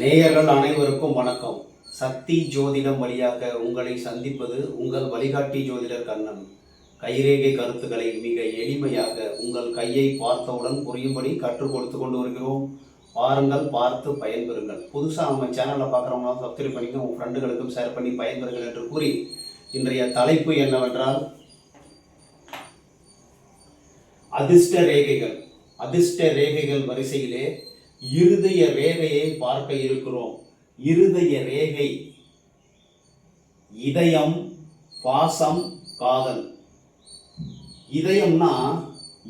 நேயர்கள் அனைவருக்கும் வணக்கம். சக்தி ஜோதிடம் வழியாக உங்களை சந்திப்பது உங்கள் வழிகாட்டி ஜோதிடர் கண்ணன். கைரேகை கருத்துக்களை மிக எளிமையாக உங்கள் கையை பார்த்தவுடன் புரியும்படி கற்றுக் கொடுத்து கொண்டு வருகிறோம். பாருங்கள் பார்த்து பயன்பெறுங்கள். புதுசாக நம்ம சேனலில் பார்க்குறவங்க சப்ஸ்கிரைப் பண்ணிக்க உங்கள் ஃப்ரெண்டுகளுக்கும் ஷேர் பண்ணி பயன்பெறுங்கள் என்று கூறி இன்றைய தலைப்பு என்னவென்றால் அதிர்ஷ்ட ரேகைகள். அதிர்ஷ்ட ரேகைகள் வரிசையிலே இருதய ரேகையை பார்க்க இருக்கிறோம். இருதய ரேகை. இதயம் பாசம் காதல். இதயம்னா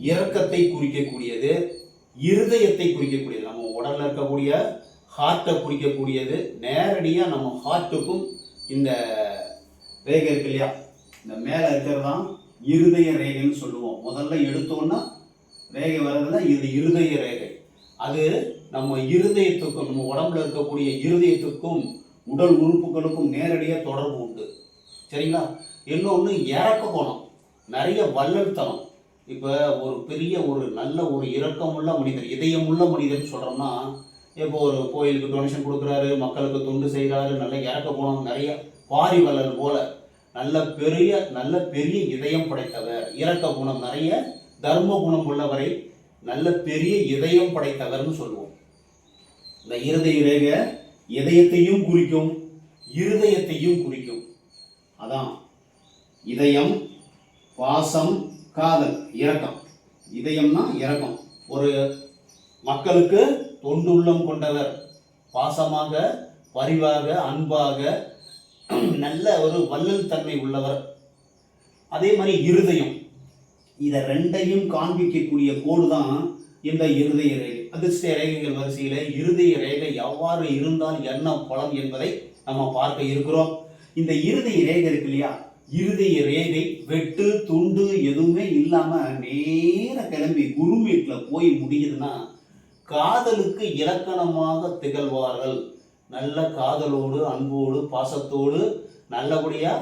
இரக்கத்தை குறிக்கக்கூடியது இருதயத்தை குறிக்கக்கூடியது. நம்ம உடலில் இருக்கக்கூடிய ஹார்ட்டை குறிக்கக்கூடியது. நேரடியாக நம்ம ஹார்ட்டுக்கும் இந்த ரேகை இருக்கு இல்லையா? இந்த மேலே இருக்கிறது தான் இருதய ரேகைன்னு சொல்லுவோம். முதல்ல எடுத்தோன்னா ரேகை வர்றதுன்னா இது இருதய ரேகை. அது நம்ம இருதயத்துக்கும் நம்ம உடம்புல இருக்கக்கூடிய இருதயத்துக்கும் உடல் உறுப்புகளுக்கும் நேரடியாக தொடர்பு உண்டு. சரிங்களா? இன்னொன்று இறக்க குணம் நிறைய வள்ளல்தனம் இப்போ ஒரு பெரிய ஒரு நல்ல ஒரு இரக்கமுள்ள மனிதர் இதயமுள்ள மனிதர்னு சொல்கிறோம்னா இப்போ ஒரு கோயிலுக்கு டொனேஷன் கொடுக்குறாரு மக்களுக்கு தொண்டு செய்கிறாரு நல்ல இறக்க குணம் நிறைய பாரி வள்ளல் போல. நல்ல பெரிய நல்ல பெரிய இதயம் படைத்தவர் இறக்க குணம் நிறைய தர்ம குணம் உள்ளவரை நல்ல பெரிய இதயம் படைத்தவர்னு சொல்லுவோம். இந்த இருதய ரேகை இதயத்தையும் குறிக்கும் இருதயத்தையும் குறிக்கும். அதான் இதயம் பாசம் காதல் இரக்கம். இதயம்னா இரக்கம். ஒரு மக்களுக்கு தொண்டு உள்ளம் கொண்டவர். பாசமாக பரிவாக அன்பாக நல்ல ஒரு வள்ளல் தன்மை உள்ளவர். அதே மாதிரி இருதயம். இதை ரெண்டையும் காண்பிக்கக்கூடிய கோடு தான் இந்த இருதய ரேகை அதிர்ஷ்ட ரேகைகள் வரிசையில இருதய ரேகை எவ்வாறு இருந்தால் என்ன பலம் என்பதை நம்ம பார்க்க இருக்கிறோம். இந்த இருதய ரேகை இருக்கு இல்லையா? இருதய ரேகை வெட்டு துண்டு எதுவுமே இல்லாம நேர கிளம்பி குருமீட்ல போய் முடியுதுன்னா காதலுக்கு இலக்கணமாக திகழ்வார்கள். நல்ல காதலோடு அன்போடு பாசத்தோடு நல்லபடியா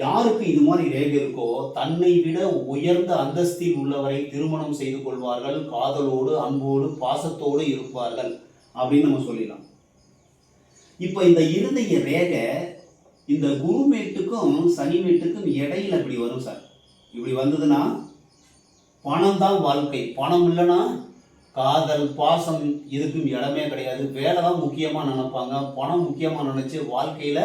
யாருக்கு இது மாதிரி ரேகை இருக்கோ தன்னை விட உயர்ந்த அந்தஸ்தில் உள்ளவரை திருமணம் செய்து கொள்வார்கள் காதலோடு அன்போடு பாசத்தோடு இருப்பார்கள் அப்படின்னு நம்ம சொல்லிடலாம். இப்போ இந்த இருதய ரேகை இந்த குருமேட்டுக்கும் சனிமேட்டுக்கும் இடையில இப்படி வரும் சார். இப்படி வந்ததுன்னா பணம் தான் வாழ்க்கை. பணம் இல்லைன்னா காதல் பாசம் இதுக்கும் இடமே கிடையாது. வேலை தான் முக்கியமாக நினைப்பாங்க. பணம் முக்கியமாக நினச்சி வாழ்க்கையில்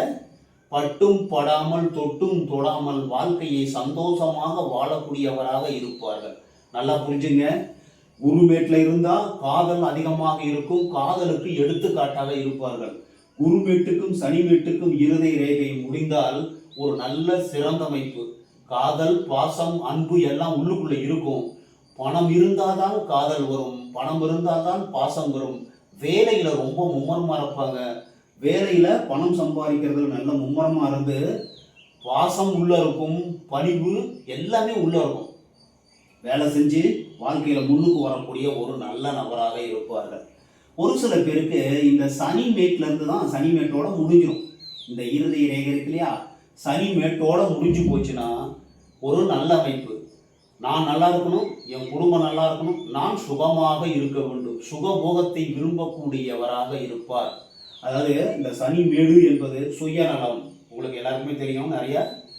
பட்டும் படாமல் தொட்டும் தொடாமல் வாழ்க்கையை சந்தோஷமாக வாழக்கூடியவராக இருப்பார்கள். நல்லா புரிஞ்சுங்க. குருமேட்டில் இருந்தால் காதல் அதிகமாக இருக்கும். காதலுக்கு எடுத்துக்காட்டாக இருப்பார்கள். குருமேட்டுக்கும் சனிமேட்டுக்கும் இருதய ரேகை முடிந்தால் ஒரு நல்ல சிறந்தமைப்பு. காதல் பாசம் அன்பு எல்லாம் உள்ளுக்குள்ள இருக்கும். பணம் இருந்தால்தான் காதல் வரும். பணம் இருந்தால்தான் பாசம் வரும். வேலையில ரொம்ப மும்மரமா இருப்பாங்க. வேலையில் பணம் சம்பாதிக்கிறதுல நல்ல மும்முரமாக இருந்து பாசம் உள்ள இருக்கும் பணிவு எல்லாமே உள்ள இருக்கும். வேலை செஞ்சு வாழ்க்கையில் முன்னுக்கு வரக்கூடிய ஒரு நல்ல நபராக இருப்பார்கள். ஒரு சில பேருக்கு இந்த சனி மேட்லேருந்து தான் சனி மேட்டோட முடிஞ்சிடும் இந்த இறுதி ரேகை இருக்கு இல்லையா? சனி மேட்டோட முடிஞ்சு போச்சுன்னா ஒரு நல்ல அமைப்பு. நான் நல்லா இருக்கணும் என் குடும்பம் நல்லா இருக்கணும் நான் சுகமாக இருக்க வேண்டும். சுகபோகத்தை விரும்பக்கூடியவராக இருப்பார். அதாவது இந்த சனி மேடு என்பது சுயநலம் உங்களுக்கு எல்லாருக்குமே தெரியும் நிறைய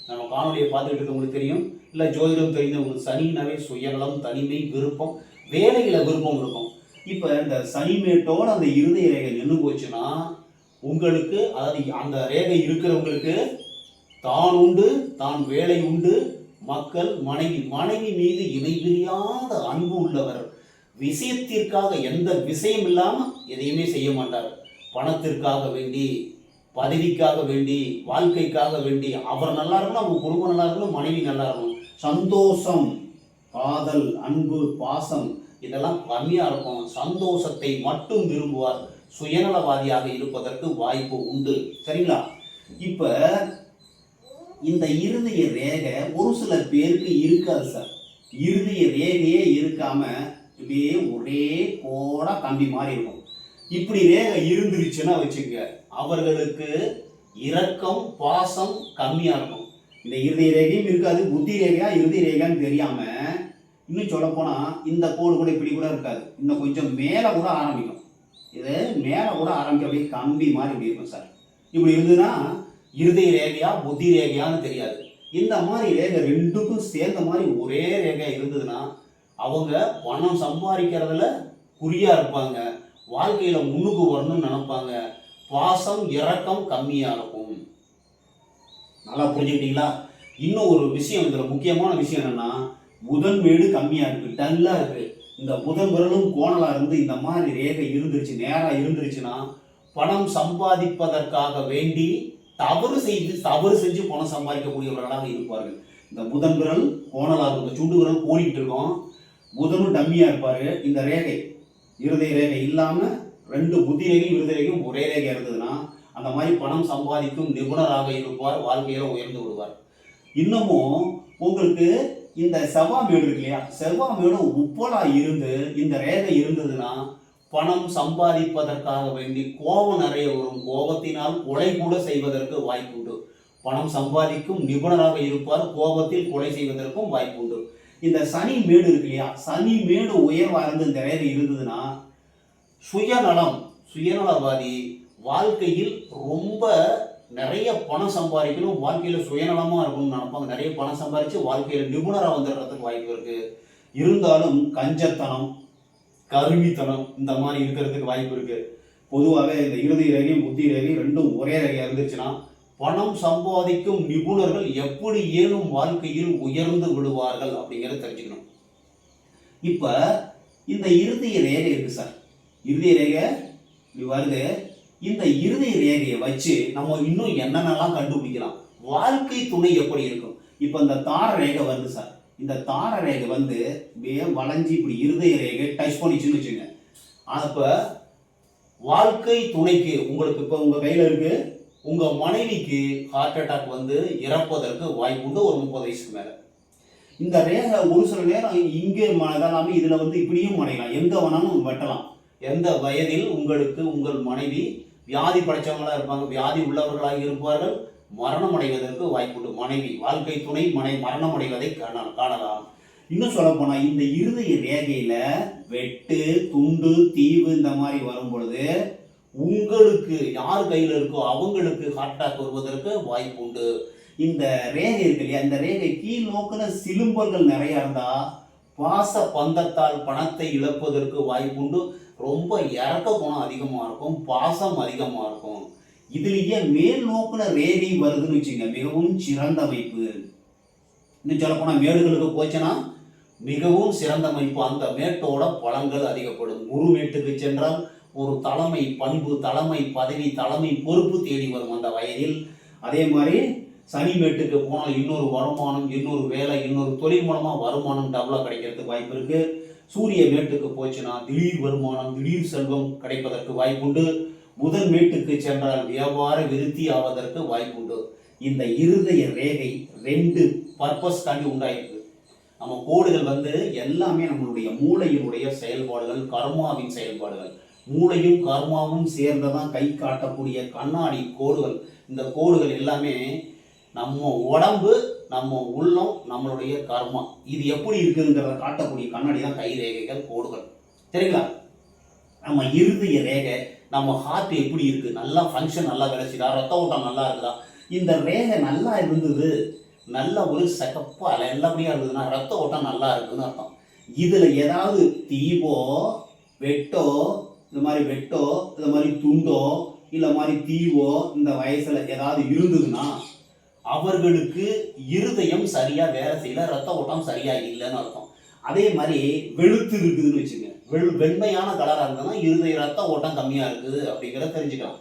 நம்ம காணொலியை பார்த்துட்டு இருக்கவங்களுக்கு தெரியும். இல்லை ஜோதிடம் தெரிந்தவங்களுக்கு சனினாவே சுயநலம் தனிமை விருப்பம் வேலையில் விருப்பம் இருக்கும். இப்போ இந்த சனிமேட்டோட அந்த இருதய ரேகை நின்று போச்சுன்னா உங்களுக்கு அதாவது அந்த ரேகை இருக்கிறவங்களுக்கு தான் உண்டு தான் வேலை உண்டு. மக்கள் மனைவி மனைவி மீது இணைபிரியாத அன்பு உள்ளவர். விஷயத்திற்காக எந்த விஷயம் இல்லாமல் எதையுமே செய்ய மாட்டார். பணத்திற்காக வேண்டி பதவிக்காக வேண்டி வாழ்க்கைக்காக வேண்டி அவர் நல்லா இருக்கணும் அவங்க குடும்பம் நல்லா இருக்கணும் மனைவி நல்லா இருக்கணும். சந்தோஷம் காதல் அன்பு பாசம் இதெல்லாம் கம்மியாக இருக்கும். சந்தோஷத்தை மட்டும் விரும்புவார். சுயநலவாதியாக இருப்பதற்கு வாய்ப்பு உண்டு. சரிங்களா? இப்போ இந்த இருதய ரேகை ஒரு சில பேருக்கு இருக்காது சார். இருதய ரேகையே இருக்காம இப்படியே ஒரே கோடா கம்பி மாதிரி இருக்கும். இப்படி ரேகை இருந்துருச்சுன்னா வச்சுக்க அவர்களுக்கு இரக்கம் பாசம் கம்மியா இருக்கும். இந்த இருதய ரேகையும் இருக்காது புத்தி ரேகையா இருதய ரேகையான்னு தெரியாம இன்னும் சொல்ல போனா இந்த கோடு கூட இப்படி கூட இருக்காது. இன்னும் கொஞ்சம் மேலே கூட ஆரம்பிக்கும். இது மேலே கூட ஆரம்பிக்க அப்படியே கம்பி மாதிரி இப்படி இருக்கும் சார். இப்படி இருந்ததுன்னா இருதய ரேகையா புத்தி ரேகையான்னு தெரியாது. இந்த மாதிரி ரேகை ரெண்டுக்கும் சேர்ந்த மாதிரி ஒரே ரேகை இருந்ததுன்னா அவங்க பணம் சம்பாதிக்கிறதுல குறியா இருப்பாங்க. வாழ்க்கையில் முன்னுக்கு வரணும்னு நினைப்பாங்க. பாசம் இரக்கம் கம்மியாக இருக்கும். நல்லா புரிஞ்சுக்கிட்டீங்களா? இன்னும் ஒரு விஷயம் இதில் முக்கியமான விஷயம் என்னன்னா புதன் வீடு கம்மியாக இருக்குது டல்லாக இருக்குது இந்த புதன் விரலும் கோணலாக இருந்து இந்த மாதிரி ரேகை இருந்துருச்சு நேராக இருந்துருச்சுன்னா பணம் சம்பாதிப்பதற்காக வேண்டி தவறு செய்து தவறு செஞ்சு பணம் சம்பாதிக்கக்கூடியவர்களாக இருப்பார்கள். இந்த புதன் விரல் கோணலாக இருக்கும் இந்த சுண்டு விரல் கோடிட்டு இருக்கோம். புதனும் டம்மியாக இருப்பார் இந்த ரேகை. இருதய ரேகை இல்லாமல் ரெண்டு புத்தி ரேகையும் இருதய ரேகையும் ஒரே ரேகை இருந்ததுன்னா அந்த மாதிரி பணம் சம்பாதிக்கும் நிபுணராக இருப்பார் வாழ்க்கையில் உயர்ந்து விடுவார். இன்னமும் உங்களுக்கு இந்த செவ்வாமேடு இருக்கு இல்லையா? செவ்வாமேடு உப்பலாக இருந்து இந்த ரேகை இருந்ததுன்னா பணம் சம்பாதிப்பதற்காக வேண்டி கோபம் நிறைய வரும். கோபத்தினால் கொலை கூட செய்வதற்கு வாய்ப்புண்டு. பணம் சம்பாதிக்கும் நிபுணராக இருப்பார் கோபத்தில் கொலை செய்வதற்கும் வாய்ப்புண்டு. இந்த சனி மேடு இருக்கு இல்லையா? சனி மேடு உயர்வாக இருந்து இந்த நேரம் இருந்ததுன்னா சுயநலம் சுயநலவாதி வாழ்க்கையில் ரொம்ப நிறைய பணம் சம்பாதிக்கணும் வாழ்க்கையில் சுயநலமாக இருக்கணும்னு நினைப்பாங்க. நிறைய பணம் சம்பாதிச்சு வாழ்க்கையில் நிபுணராக வந்துடுறதுக்கு வாய்ப்பு இருக்குது இருந்தாலும் கஞ்சத்தனம் கருமித்தனம் இந்த மாதிரி இருக்கிறதுக்கு வாய்ப்பு இருக்குது பொதுவாகவே இந்த இறுதி ரேகையும் புத்தி ரகையும் ரெண்டும் ஒரே ரகையாக இருந்துச்சுன்னா பணம் சம்பாதிக்கும் நிபுணர்கள் எப்படி ஏழும் வாழ்க்கையில் உயர்ந்து விடுவார்கள் அப்படிங்கிறத தெரிஞ்சுக்கணும். இப்ப இந்த இறுதி ரேகை இருக்கு சார். இறுதி ரேகை இப்படி வருது இந்த இறுதி ரேகையை வச்சு நம்ம இன்னும் என்னென்னலாம் கண்டுபிடிக்கலாம்? வாழ்க்கை துணை எப்படி இருக்கும்? இப்போ இந்த தார ரேகை வருது சார். இந்த தார ரேகை வந்து அப்படியே வளைஞ்சு இப்படி இருதய ரேகை டச் பண்ணிச்சுன்னு வச்சுங்க அப்போ வாழ்க்கை துணைக்கு உங்களுக்கு இப்போ உங்கள் கையில் இருக்கு. உங்கள் மனைவிக்கு ஹார்ட் அட்டாக் வந்து இறப்பதற்கு வாய்ப்புண்டு ஒரு முப்பது வயசுக்கு மேலே. இந்த ரேகை ஒரு சில நேரம் இங்கே இதெல்லாமே இதில் வந்து இப்படியும் மனையலாம் எங்கே வேணாலும் வெட்டலாம். எந்த வயதில் உங்களுக்கு உங்கள் மனைவி வியாதி படைச்சவங்களா இருப்பாங்க வியாதி உள்ளவர்களாக இருப்பார்கள் மரணம் அடைவதற்கு வாய்ப்புண்டு. மனைவி வாழ்க்கை துணை மனை மரணம் அடைவதை காணலாம் காணலாம். இன்னும் சொல்ல போனால் இந்த இருதய ரேகையில் வெட்டு துண்டு தீவு இந்த மாதிரி வரும் பொழுது உங்களுக்கு யார் கையில் இருக்கோ அவங்களுக்கு ஹார்ட் அட்டாக் வருவதற்கு வாய்ப்பு உண்டு. இந்த ரேகை இருக்கு இல்லையா இந்த ரேகை கீழ் நோக்கின சிலும்பல்கள் நிறைய இருந்தா பாச பந்தத்தால் பணத்தை இழப்பதற்கு வாய்ப்புண்டு ரொம்ப இறக்க குணம் அதிகமாக இருக்கும் பாசம் அதிகமாக இருக்கும். இதுலேயே மேல் நோக்கின ரேகை வருதுன்னு வச்சுங்க மிகவும் சிறந்த அமைப்பு. இன்னும் சொல்லப்போனால் மேடுகளுக்கு போச்சுன்னா மிகவும் சிறந்த அமைப்பு. அந்த மேட்டோட பழங்கள் அதிகப்படும். குரு மேட்டுக்கு சென்றால் ஒரு தலைமை பண்பு தலைமை பதவி தலைமை பொறுப்பு தேடி வரும் அந்த வயதில். அதே மாதிரி சனி மேட்டுக்கு போனால் இன்னொரு வருமானம் இன்னொரு வேலை இன்னொரு தொழில் மூலமாக வருமானம் டபுளாக கிடைக்கிறதுக்கு வாய்ப்பு இருக்குது சூரிய மேட்டுக்கு போச்சுன்னா திடீர் வருமானம் திடீர் செல்வம் கிடைப்பதற்கு வாய்ப்புண்டு. முதல் மேட்டுக்கு சென்றால் வியாபார விருத்தி ஆவதற்கு வாய்ப்புண்டு. இந்த இருதய ரேகை ரெண்டு பர்பஸ்காண்டி உண்டாயிருக்கு. நம்ம கோடுகள் வந்து எல்லாமே நம்மளுடைய மூளையினுடைய செயல்பாடுகள் கர்மாவின் செயல்பாடுகள். மூளையும் கர்மாவும் சேர்ந்ததான் கை காட்டக்கூடிய கண்ணாடி கோடுகள். இந்த கோடுகள் எல்லாமே நம்ம உடம்பு நம்ம உள்ளம் நம்மளுடைய கர்மா. இது எப்படி இருக்குங்கிறத காட்டக்கூடிய கண்ணாடி தான் கை ரேகைகள் கோடுகள். சரிங்களா? நம்ம இருதய ரேகை நம்ம ஹார்ட் எப்படி இருக்குது நல்லா ஃபங்க்ஷன் நல்லா வேலை ரத்த ஓட்டம் நல்லா இருக்குதா? இந்த ரேகை நல்லா இருந்தது நல்ல ஒரு சகப்பாக இல்லை நல்லபடியாக இருந்ததுன்னா ரத்த ஓட்டம் நல்லா இருக்குதுன்னு அர்த்தம். இதில் ஏதாவது தீவோ வெட்டோ இந்த மாதிரி வெட்டோ இந்த மாதிரி துண்டோ இல்லை மாதிரி தீவோ இந்த வயசில் ஏதாவது இருந்ததுன்னா அவர்களுக்கு இருதயம் சரியாக வேலை செய்யல ரத்த ஓட்டம் சரியாக இல்லைன்னு அர்த்தம். அதே மாதிரி வெளுத்து இருக்குதுன்னு வச்சுங்க வெள் வெண்மையான கலராக இருந்ததுன்னா இருதய ரத்த ஓட்டம் கம்மியாக இருக்குது அப்படிங்கிறத தெரிஞ்சுக்கலாம்.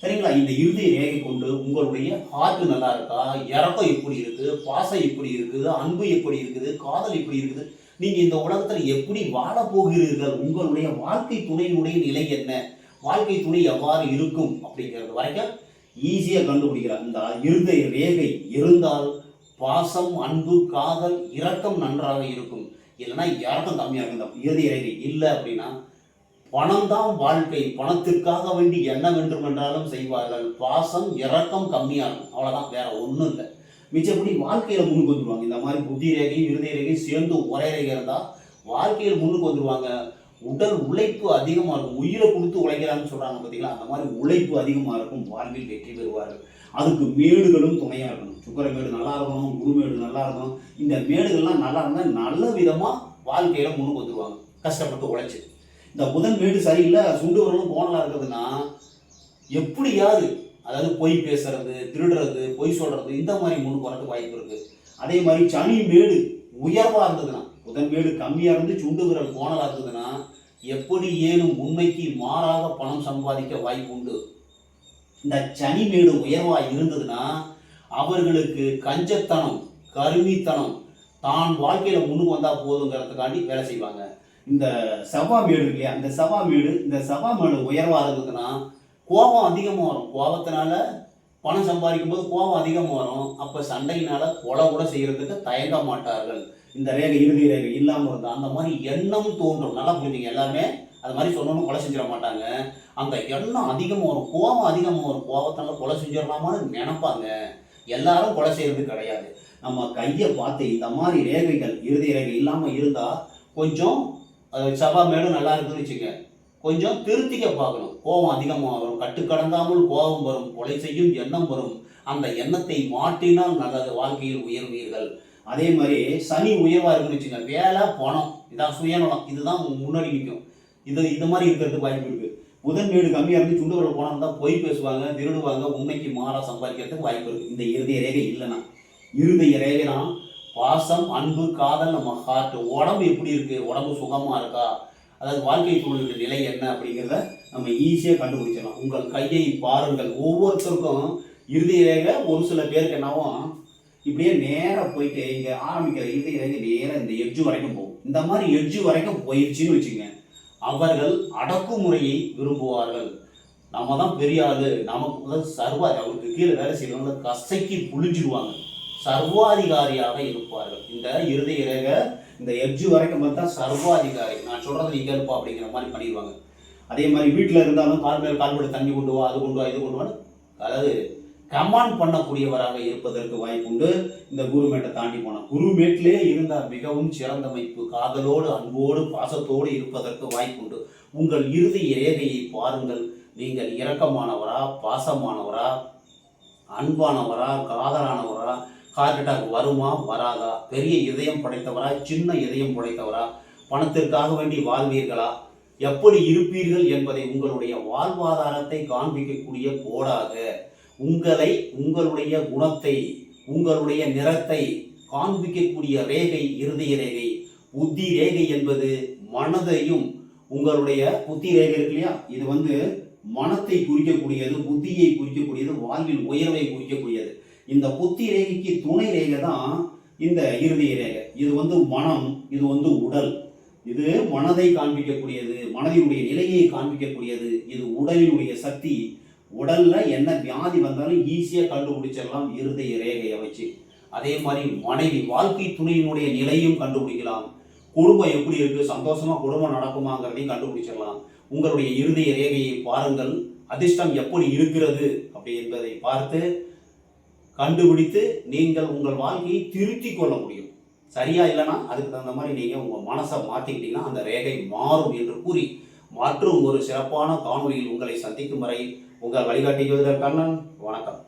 சரிங்களா? இந்த இருதய ரேகை கொண்டு உங்களுடைய ஹார்ட் நல்லா இருக்கா? இறக்கம் எப்படி இருக்குது பாசம் எப்படி இருக்குது? அன்பு எப்படி இருக்குது? காதல் எப்படி இருக்குது? நீங்க இந்த உலகத்துல எப்படி வாழ போகிறீர்கள்? உங்களுடைய வாழ்க்கை துணையினுடைய நிலை என்ன? வாழ்க்கை துணை எவ்வாறு இருக்கும் அப்படிங்கிறது வரைக்கும் ஈஸியா கண்டுபிடிக்கிறார் இந்த இருதய ரேகை இருந்தால் பாசம் அன்பு காதல் இரக்கம் நன்றாக இருக்கும். இல்லைன்னா இரக்கம் கம்மியாக இருக்கும். இந்த இருதய ரேகை இல்லை அப்படின்னா பணம் தான் வாழ்க்கை. பணத்திற்காக வேண்டி என்ன வேண்டும் என்றாலும் செய்வார்கள். பாசம் இரக்கம் கம்மியாகும் அவ்வளோதான் வேற ஒன்றும் இல்லை. மிச்சப்படி வாழ்க்கையில முன்னுக்கு வந்துருவாங்க. இந்த மாதிரி புத்தி ரேகையும் இருதய ரேகையும் சேர்ந்து ஒரே ரேகை இருந்தா வாழ்க்கையில் முன்னுக்கு வந்துருவாங்க. உடல் உழைப்பு அதிகமாக இருக்கும். உயிரை கொடுத்து உழைக்கிறான்னு சொல்கிறாங்க பார்த்தீங்களா அந்த மாதிரி உழைப்பு அதிகமாக இருக்கும். வாழ்வில் வெற்றி பெறுவார்கள். அதுக்கு மேடுகளும் துணையாக இருக்கணும். சுக்கர மேடு நல்லா இருக்கணும் குரு மேடு நல்லா இருக்கணும். இந்த மேடுகள்லாம் நல்லா இருந்தால் நல்ல விதமாக வாழ்க்கையில் முன்னுக்கு வந்துருவாங்க. கஷ்டப்பட்டு உழைச்சி. இந்த புதன் மேடு சரியில்லை சுண்டு வரலும் கோணலாக இருக்கிறதுனா எப்படியாவது அதாவது பொய் பேசுறது திருடுறது பொய் சொல்றது இந்த மாதிரி மூணு வரதுக்கு வாய்ப்பு இருக்கு. அதே மாதிரி சனி மேடு உயர்வாக இருந்ததுன்னா புதன் மேடு கம்மியாக இருந்து சுண்டு விரல் கோணலாக இருந்ததுன்னா எப்படி ஏனும் உண்மைக்கு மாறாக பணம் சம்பாதிக்க வாய்ப்பு உண்டு? இந்த சனி மேடு உயர்வா இருந்ததுன்னா அவர்களுக்கு கஞ்சத்தனம் கருமித்தனம் தான் வாழ்க்கையில முன்னுக்கு வந்தா போதுங்கிறதுக்காண்டி வேலை செய்வாங்க. இந்த செவ்வா மேடு இல்லையா? இந்த செவ்வா மேடு இந்த செவ்வா மேடு உயர்வா இருந்ததுன்னா கோபம் அதிகமாக வரும். கோபத்தினால பணம் சம்பாதிக்கும் போது கோபம் அதிகமாக வரும். அப்போ சண்டையினால் கொலை கூட செய்கிறதுக்கு தயங்க மாட்டார்கள். இந்த ரேகை இறுதி ரேகை இல்லாமல் இருந்தால் அந்த மாதிரி எண்ணம் தோன்றும். நல்லா புரிஞ்சுங்க எல்லாமே அது மாதிரி சொன்னோன்னு கொலை செஞ்சிட மாட்டாங்க. அந்த எண்ணம் அதிகமாக வரும். கோபம் அதிகமாக வரும். கோபத்தினால கொலை செஞ்சிடலாமான்னு நினைப்பாங்க. எல்லாரும் கொலை செய்கிறது கிடையாது. நம்ம கையை பார்த்து இந்த மாதிரி ரேகைகள் இறுதி ரேகை இல்லாமல் இருந்தால் கொஞ்சம் அஹ், சபா மேலும் நல்லா இருக்குன்னு வச்சுக்க கொஞ்சம் திருத்திக்க பார்க்கணும். கோபம் அதிகமாக வரும். கட்டுக்கடங்காமல் கோபம் வரும். கொலை செய்யும் எண்ணம் வரும். அந்த எண்ணத்தை மாற்றினால் நல்லது. வாழ்க்கையில் உயர்வீர்கள். அதே மாதிரி சனி உயர்வாக இருக்குன்னு வச்சுக்கோங்க வேலை பணம். இதான் சுயநலம். இதுதான் முன்னாடி நிற்கும் இது இது மாதிரி இருக்கிறதுக்கு வாய்ப்பு இருக்குது புதன் வீடு கம்மியாக இருந்து சுண்டு வரல் போனால் தான் பொய் பேசுவாங்க திருடுவாங்க. உண்மைக்கு மாற சம்பாதிக்கிறதுக்கு வாய்ப்பு இருக்குது இந்த இருதய ரேகை இல்லைன்னா. இருதய ரேகைனா பாசம் அன்பு காதல் நம்ம ஹார்ட் உடம்பு எப்படி இருக்குது உடம்பு சுகமாக இருக்கா? அதாவது வாழ்க்கை சூழலுக்கு நிலை என்ன அப்படிங்கிறத நம்ம ஈஸியாக கண்டுபிடிச்சிடலாம். உங்கள் கையை பாருங்கள். ஒவ்வொருத்தருக்கும் இறுதி ஒரு சில பேருக்கு என்னவும் இப்படியே நேராக போயிட்டு இங்கே ஆரம்பிக்கிற இறுதி நேராக இந்த எட்ஜு வரைக்கும் போகும். இந்த மாதிரி எட்ஜு வரைக்கும் போயிடுச்சுன்னு வச்சுங்க அவர்கள் அடக்குமுறையை விரும்புவார்கள். நம்ம தான் பெரியாது நமக்கு சர்வார் சர்வா அவருக்கு கீழே வேலை செய்யறவங்க கசைக்கு புழிஞ்சிடுவாங்க. சர்வாதிகாரியாக இருப்பார்கள். இந்த இறுதி ரேக இந்த எட்ஜு வரைக்கும் பார்த்தா சர்வாதிகாரி. நான் சொல்றது நீங்க இருப்பா அப்படிங்கிற மாதிரி பண்ணிடுவாங்க. அதே மாதிரி வீட்டில் இருந்தாலும் கால் மேல் கால் போட்டு தண்ணி கொண்டு வா அது கொண்டு வா இது கொண்டு வா அதாவது கமாண்ட் பண்ணக்கூடியவராக இருப்பதற்கு வாய்ப்புண்டு இந்த குருமேட்டை தாண்டி போனால் குருமேட்லேயே இருந்தால் மிகவும் சிறந்த அமைப்பு காதலோடு அன்போடு பாசத்தோடு இருப்பதற்கு வாய்ப்புண்டு உங்கள் இறுதி ரேகையை பாருங்கள். நீங்கள் இரக்கமானவரா பாசமானவரா அன்பானவரா காதலானவரா ஹார்ட் அட்டாக் வருமா வராதா? பெரிய இதயம் படைத்தவரா சின்ன இதயம் படைத்தவரா? பணத்திற்காக வேண்டி வாழ்வீர்களா? எப்படி இருப்பீர்கள் என்பதை உங்களுடைய வாழ்வாதாரத்தை காண்பிக்கக்கூடிய கோடாக உங்களை உங்களுடைய குணத்தை உங்களுடைய நிறத்தை காண்பிக்கக்கூடிய ரேகை இருதய ரேகை. புத்தி ரேகை என்பது மனதையும் உங்களுடைய புத்தி ரேகை இருக்கு இல்லையா? இது வந்து மனத்தை குறிக்கக்கூடியது புத்தியை குறிக்கக்கூடியது வாழ்வில் உயர்வை குறிக்கக்கூடியது. இந்த புத்தி ரேகைக்கு துணை ரேகை தான் இந்த இறுதி ரேகை. இது வந்து மனம் இது வந்து உடல். இது மனதை காண்பிக்கக்கூடியது மனதினுடைய நிலையை காண்பிக்கக்கூடியது. இது உடலினுடைய சக்தி. உடல்ல என்ன வியாதி வந்தாலும் ஈஸியாக கண்டுபிடிச்சிடலாம் இருதய ரேகையை வச்சு. அதே மாதிரி மனைவி வாழ்க்கை துணையினுடைய நிலையும் கண்டுபிடிக்கலாம். குடும்பம் எப்படி இருக்கு? சந்தோஷமா குடும்பம் நடக்குமாங்கிறதையும் கண்டுபிடிச்சிடலாம். உங்களுடைய இருதய ரேகையை பாருங்கள். அதிர்ஷ்டம் எப்படி இருக்கிறது? அப்படி என்பதை பார்த்து கண்டுபிடித்து நீங்கள் உங்கள் வாழ்க்கையை திருத்தி கொள்ள முடியும். சரியா இல்லைன்னா அதுக்கு தகுந்த மாதிரி நீங்கள் உங்கள் மனசை மாற்றிக்கிட்டீங்கன்னா அந்த ரேகை மாறும் என்று கூறி மற்றும் ஒரு சிறப்பான காணொலியில் உங்களை சந்திக்கும் வரை உங்கள் வழிகாட்டி ஜோதிடர் கண்ணன். வணக்கம்.